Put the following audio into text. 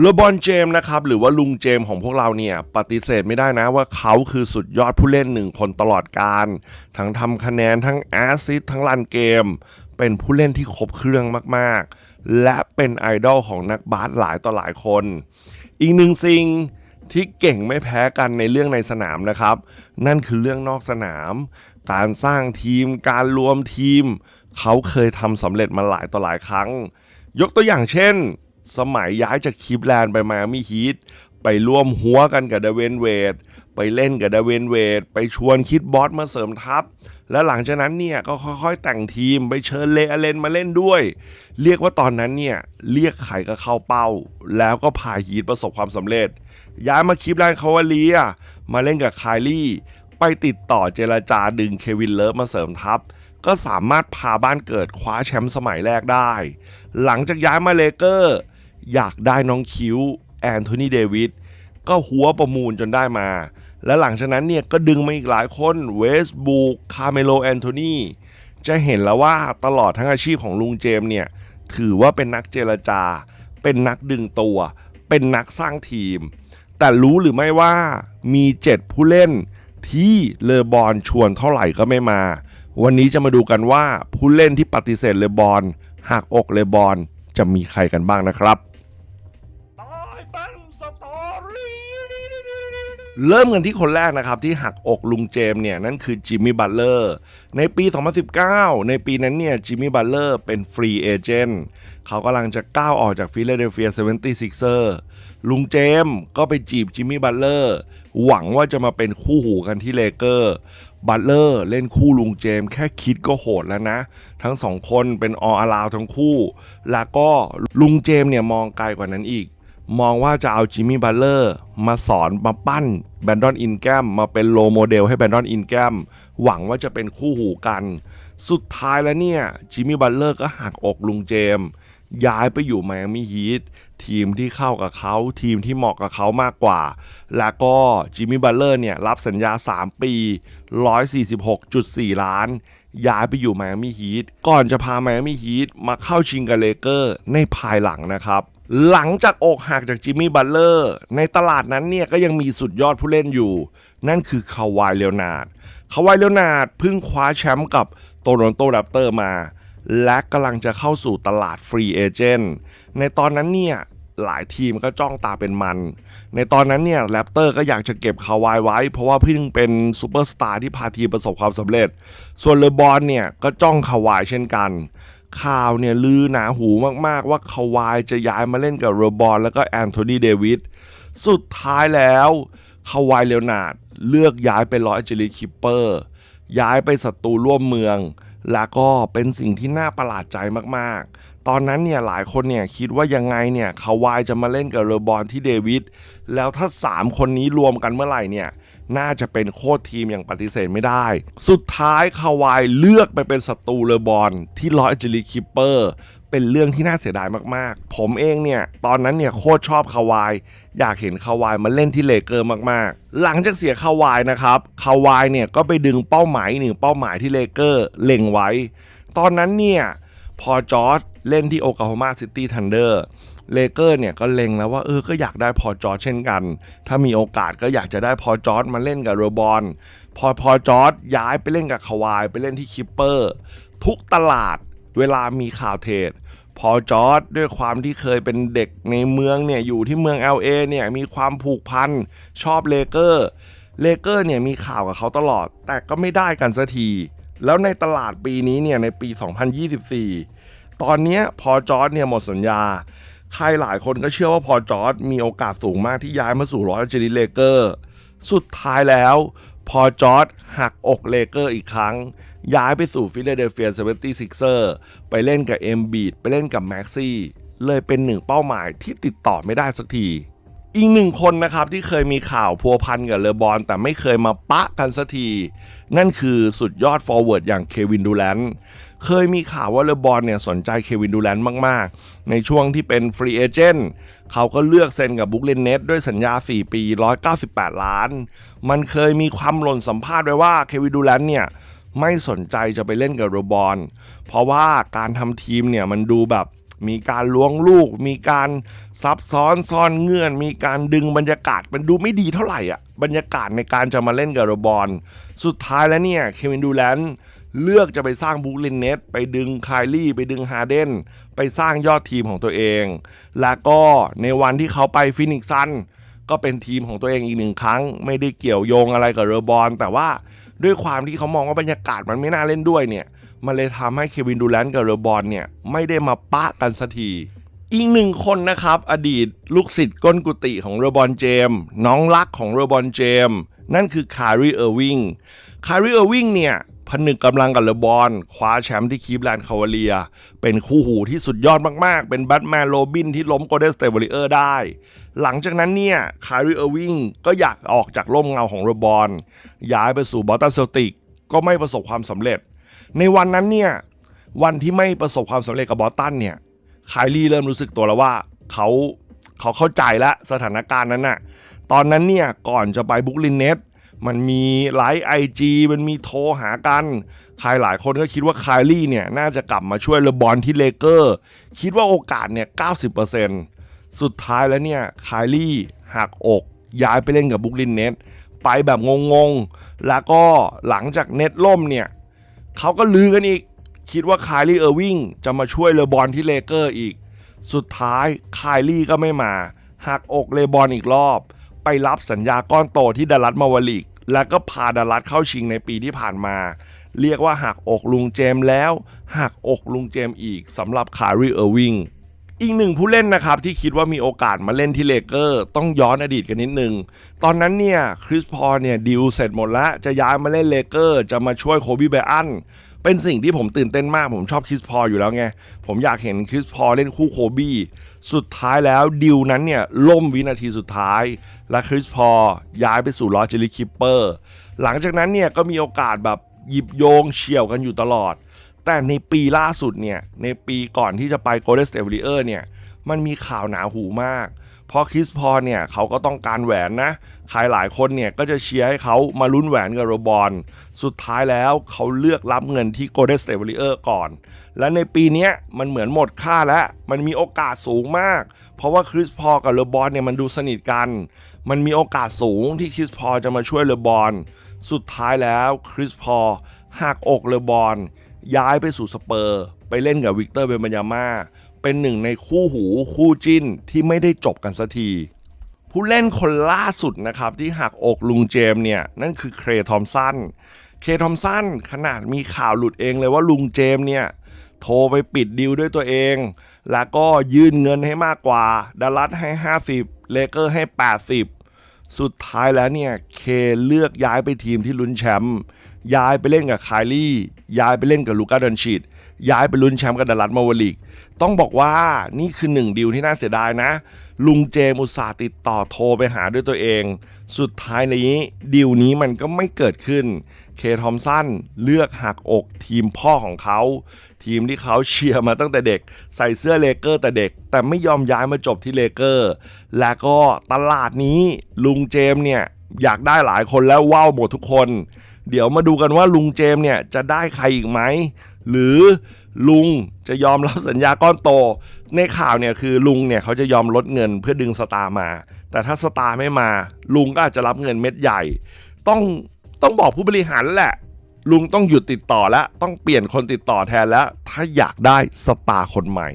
เลบอนเจมส์นะครับหรือว่าลุงเจมส์ของพวกเราเนี่ยปฏิเสธไม่ได้นะว่าเขาคือสุดยอดผู้เล่นหนึ่งคนตลอดการ ทั้งทำคะแนนทั้งแอสซิสทั้งรันเกม เป็นผู้เล่นที่ครบเครื่องมากๆ และเป็นไอดอลของนักบาสหลายต่อหลายคน อีกหนึ่งสิ่งที่เก่งไม่แพ้กันในเรื่องในสนามนะครับ นั่นคือเรื่องนอกสนาม การสร้างทีม การรวมทีม เขาเคยทำสำเร็จมาหลายต่อหลายครั้ง ยกตัวอย่างเช่น สมัยย้ายจากคีฟแลนด์ไปมามี่ฮีทไปร่วมหัวกันกับเดเวนเวดไปเล่นกับเดเวนเวดไปชวนคิดบอสมาเสริมทัพ และหลังจากนั้นเนี่ยก็ค่อยๆ แต่งทีมไปเชิญเลอเลนมาเล่นด้วย เรียกว่าตอนนั้นเนี่ยเรียกไขก็เข้าเป้า แล้วก็พาฮีทประสบความสำเร็จ ย้ายมาคีฟแลนด์คาวาเลียมาเล่นกับไคลลี่ไปติดต่อเจรจาดึงเควินเลิฟมาเสริมทัพ ก็สามารถพาบ้านเกิดคว้าแชมป์สมัยแรกได้ หลังจากย้ายมาเลเกอร์ อยากได้น้องคิวแอนโทนีเดวิดก็หัวประมูลจนได้มา และหลังจากนั้นเนี่ยก็ดึงมาอีกหลายคนเวสบูคคาเมโลแอนโทนีจะเห็นแล้วว่าตลอดทั้งอาชีพของลุงเจมส์เนี่ยถือว่าเป็นนักเจรจา เป็นนักดึงตัว เป็นนักสร้างทีม แต่รู้หรือไม่ว่ามี 7 ผู้เล่นที่เลอบอนชวนเท่าไหร่ก็ไม่มา วันนี้จะมาดูกันว่าผู้เล่นที่ปฏิเสธเลอบอนหักอกเลอบอนจะมีใครกันบ้างนะครับ เริ่มกันที่คนแรกนะครับที่หักอกลุงเจมส์เนี่ยนั่นคือจิมมี่บัตเลอร์ในปี 2019 ในปีนั้นเนี่ยจิมมี่บัตเลอร์เป็นฟรีเอเจนต์เขากำลังจะก้าวออกจากฟิลาเดลเฟีย 76ers ลุงเจมส์ก็ไปจีบจิมมี่บัตเลอร์หวังว่าจะมาเป็นคู่หูกันที่เลเกอร์บัตเลอร์เล่นคู่ลุงเจมส์แค่คิดก็โหดแล้วนะ ทั้งสองคนเป็นออลาวทั้งคู่ แล้วก็ลุงเจมส์เนี่ยมองไกลกว่านั้นอีก มองว่าจะเอาจิมมี่บัตเลอร์มาสอนมาปั้นแบนดอนอินแกมมาเป็นโลโมเดลให้แบนดอนอินแกมหวังว่าจะเป็นคู่หูกัน สุดท้ายแล้วเนี่ยจิมมี่บัตเลอร์ก็หักอกลุงเจม ย้ายไปอยู่ไมอามี่ฮีททีมที่เข้ากับเขาทีมที่เหมาะกับเขามากกว่า แล้วก็จิมมี่บัตเลอร์เนี่ยรับสัญญา 3 ปี 146.4 ล้านย้ายไปอยู่ไมอามี่ฮีทก่อนจะพาไมอามี่ฮีทมาเข้าชิงกับเลเกอร์ในภายหลังนะครับ หลังจากอกหักจากจิมมี่บัตเลอร์ในตลาดนั้นเนี่ยก็ยังมีสุดยอดผู้เล่นอยู่ นั่นคือคาวายเลโอนาร์ดคาวายเลโอนาร์ดเพิ่งคว้าแชมป์กับโตโรนโตแรปเตอร์มา และกำลังจะเข้าสู่ตลาดฟรีเอเจนต์ในตอนนั้นเนี่ยหลายทีมก็จ้องตาเป็นมัน ในตอนนั้นเนี่ยแรปเตอร์ก็อยากจะเก็บคาวายไว้ เพราะว่าเพิ่งเป็นซูเปอร์สตาร์ที่พาทีมประสบความสำเร็จ ส่วนเลบอนเนี่ยก็จ้องคาวายเช่นกัน ข่าวเนี่ยลือหนาหูมากๆ ว่าคาวายจะย้ายมาเล่นกับโรบอนแล้วก็แอนโทนีเดวิดสุดท้ายแล้วคาวายเลโอนาดเลือกย้ายไปลอสแอนเจลิสคิปเปอร์ ย้ายไปศัตรูร่วมเมือง แล้วก็เป็นสิ่งที่น่าประหลาดใจมากๆ ตอนนั้นเนี่ยหลายคนเนี่ยคิดว่ายังไงเนี่ยคาวายจะมาเล่นกับเรบอนที่เดวิดแล้วถ้า 3 คนนี้รวมกันเมื่อไหร่เนี่ย น่าจะเป็นโค้ชทีมอย่างปฏิเสธไม่ได้ สุดท้ายคาวายเลือกไปเป็นศัตรูเรบอนที่ลอสแอนเจลิสคิปเปอร์เป็นเรื่องที่น่าเสียดายมากๆ ผมเองเนี่ย ตอนนั้นเนี่ยโคตรชอบคาวาย อยากเห็นคาวายมาเล่นที่เลเกอร์มากๆ หลังจากเสียคาวายนะครับคาวายเนี่ยก็ไปดึงเป้าหมายหนึ่งเป้าหมายที่เลเกอร์เล็งไว้ ตอนนั้นเนี่ย พอจอร์ดเล่นที่โอคลาโฮมาซิตี้ทันเดอร์ เลเกอร์เนี่ยก็เล็งแล้วว่าเออก็อยากได้พอจอร์ดเช่นกัน ถ้ามีโอกาสก็อยากจะได้พอจอร์ดมาเล่นกับโรบอนพอพอจอร์ดย้ายไปเล่นกับคาวายไปเล่นที่คิปเปอร์ ทุกตลาดเวลามีข่าวเทรดพอจอร์ดด้วยความที่เคยเป็นเด็กในเมืองเนี่ยอยู่ที่เมือง LA เนี่ยมีความผูกพันชอบเลเกอร์เลเกอร์เนี่ยมีข่าวกับเขาตลอด แต่ก็ไม่ได้กันสักที แล้วในตลาดปีนี้เนี่ยในปี 2024 ตอนนี้พอจอร์ดเนี่ยหมดสัญญา ใครหลายคนก็เชื่อว่าพอจอร์ดมีโอกาสสูงมากที่ย้ายมาสู่รอสแอเจลิเลเกอร์ สุดท้ายแล้ว พอจอร์ดหักอกเลเกอร์อีกครั้ง ย้ายไปสู่ฟิลาเดลเฟียเซเวนตี้ซิกเซอร์ไปเล่นกับเอ็มบีดไปเล่นกับแม็กซี่เลยเป็นหนึ่งเป้าหมายที่ติดต่อไม่ได้สักที อีกหนึ่งคนนะครับที่เคยมีข่าวพัวพันกับเลอบอนแต่ไม่เคยมาปะกันสักที นั่นคือสุดยอดฟอร์เวิร์ดอย่างเควินดูแลนเคยมีข่าวว่าเลอบอนเนี่ยสนใจเควินดูแลนมาก ๆ ในช่วงที่เป็นฟรีเอเจนต์เขาก็เลือกเซ็นกับบุกเลนเน็ตด้วยสัญญา 4 ปี 198 ล้าน มันเคยมีความหล่นสัมภาษณ์ไว้ว่าเควินดูแลนเนี่ยไม่สนใจจะไปเล่นกับโรบอนเพราะว่าการทำทีมเนี่ยมันดูแบบ มีการล้วงลูก มีการซับซ้อนซ่อนเงื่อน มีการดึงบรรยากาศมันดูไม่ดีเท่าไหร่อะบรรยากาศในการจะมาเล่นกับเรบอลสุดท้ายแล้วเนี่ยเควินดูแลนเลือกจะไปสร้างบรูคลินเนตไปดึงไคลลี่ ไปดึงฮาเดนไปสร้างยอดทีมของตัวเอง แล้วก็ในวันที่เขาไปฟินิกซ์ซันก็เป็นทีมของตัวเองอีกหนึ่งครั้ง ไม่ได้เกี่ยวโยงอะไรกับเรอบอลแต่ว่าด้วยความที่เขามองว่าบรรยากาศมันไม่น่าเล่นด้วยเนี่ย มันเลยทำให้เควินดูแลนกับเรอบอลเนี่ยไม่ได้มาปะกันสักทีอีกหนึ่งคนนะครับ อดีตลูกศิษย์ก้นกุฏิของเรบอลเจมส์น้องรักของเรบอลเจมส์นั่นคือคารีเออร์วิงคารีเออร์วิงเนี่ย ผนึกกำลังกับเลบอลคว้าแชมป์ที่คีฟแลนด์คาวาเลีย เป็นคู่หูที่สุดยอดมาก ๆ เป็นแบทแมนโรบินที่ล้มโกลเด้นสเต w วอริเออร์ได้ หลังจากนั้นเนี่ยคารีเออร์วิงก็อยากออกจากร่มเงาของเรบอลย้ายไปสู่บอสตันเซลติกก็ไม่ประสบความสำเร็จ ในวันนั้นเนี่ยวันที่ไม่ประสบความสำเร็จกับบอสตันเนี่ยไคลลี่เริ่มรู้สึกตัวแล้วว่าเขาเขาเข้าใจแล้วสถานการณ์นั้นน่ะตอนนั้นเนี่ยก่อนจะไปบุกลินเน็ตมันมีไลฟ์ไอจีมันมีโทรหากันใครหลายคนก็คิดว่าไคลลี่เนี่ยน่าจะกลับมาช่วยเลบอนที่เลเกอร์ คิดว่าโอกาสเนี่ย 90%สุดท้ายแล้วเนี่ยไคลลี่หักอก ย้ายไปเล่นกับบุกลินเน็ตไปแบบงงๆ แล้วก็หลังจากเน็ตล่มเนี่ย เขาก็ลือกันอีก คิดว่าคายลี่เออร์วิงจะมาช่วยเลบอนที่เลเกอร์อีก สุดท้ายคายลี่ก็ไม่มาหักอกเลบอนอีกรอบ ไปรับสัญญาก้อนโตที่ดัลลัสมาวลิก แล้วก็พาดัลลัสเข้าชิงในปีที่ผ่านมา เรียกว่าหักอกลุงเจมแล้วหักอกลุงเจมอีกสำหรับคารีเออร์วิง อีกหนึ่งผู้เล่นนะครับที่คิดว่ามีโอกาสมาเล่นที่เลเกอร์ต้องย้อนอดีตกันนิดนึง ตอนนั้นเนี่ยคริสพอเนี่ยดิวเสร็จหมดแล้วจะย้ายมาเล่นเลเกอร์จะมาช่วยโคบีไบอันเป็นสิ่งที่ผมตื่นเต้นมากผมชอบคริสพออยู่แล้วไง ผมอยากเห็นคริสพอเล่นคู่โคบีสุดท้ายแล้วดิวนั้นเนี่ยล่มวินาทีสุดท้าย และคริสพอย้ายไปสู่ลอสเจลิคิปเปอร์หลังจากนั้นเนี่ยก็มีโอกาสแบบหยิบโยงเฉี่ยวกันอยู่ตลอด แต่ในปีล่าสุดเนี่ย ในปีก่อนที่จะไป Golden State Warrior เนี่ย มันมีข่าวหนาหูมาก เพราะคริสพอเนี่ย เขาก็ต้องการแหวนนะใครหลายคนเนี่ย ก็จะเชียร์ให้เขามาลุ้นแหวนกับโรบอลสุดท้ายแล้วเขาเลือกรับเงินที่ Golden State Warrior ก่อน และในปีนี้มันเหมือนหมดค่าแล้ว มันมีโอกาสสูงมาก เพราะว่าคริสพอกับโรบอลเนี่ยมันดูสนิทกัน มันมีโอกาสสูงที่คริสพอจะมาช่วยโรบอลสุดท้ายแล้วคริสพอหักอกโรบอล ย้ายไปสู่สเปอร์ ไปเล่นกับวิกเตอร์เบนบัญญาม่าเป็นหนึ่งในคู่หูคู่จิ้นที่ไม่ได้จบกันสักทีผู้เล่นคนล่าสุดนะครับที่หักอกลุงเจมเนี่ยนั่นคือเครทอมสัน เคทอมสันขนาดมีข่าวหลุดเองเลยว่าลุงเจมเนี่ยโทรไปปิดดีลด้วยตัวเอง แล้วก็ยื่นเงินให้มากกว่าดัลลัสให้ 50 เลเกอร์ให้ 80 สุดท้ายแล้วเนี่ยเคเลือกย้ายไปทีมที่ลุ้นแชมป์ ย้ายไปเล่นกับไคลลี่ ย้ายไปเล่นกับลูกาดอนชิดย้ายไปลุ้นแชมป์กับดัลลัสมาวาลิก ต้องบอกว่านี่คือหนึ่งดีลที่น่าเสียดายนะ ลุงเจมุสาติดต่อโทรไปหาด้วยตัวเอง สุดท้ายนี้ดีลนี้มันก็ไม่เกิดขึ้น เคทอมสันเลือกหักอกทีมพ่อของเขา ทีมที่เขาเชียร์มาตั้งแต่เด็ก ใส่เสื้อเลเกอร์แต่เด็ก แต่ไม่ยอมย้ายมาจบที่เลเกอร์ และก็ตลาดนี้ลุงเจมเนี่ยอยากได้หลายคนแล้วว้าวหมดทุกคน เดี๋ยวมาดูกันว่าลุงเจมส์เนี่ยจะได้ใครอีกไหม หรือลุงจะยอมรับสัญญาก้อนโต ในข่าวเนี่ยคือลุงเนี่ยเขาจะยอมลดเงินเพื่อดึงสตาร์มา แต่ถ้าสตาร์ไม่มา ลุงก็อาจจะรับเงินเม็ดใหญ่ ต้องต้องบอกผู้บริหารแล้วแหละ ลุงต้องหยุดติดต่อแล้ว ต้องเปลี่ยนคนติดต่อแทนแล้ว ถ้าอยากได้สตาร์คนใหม่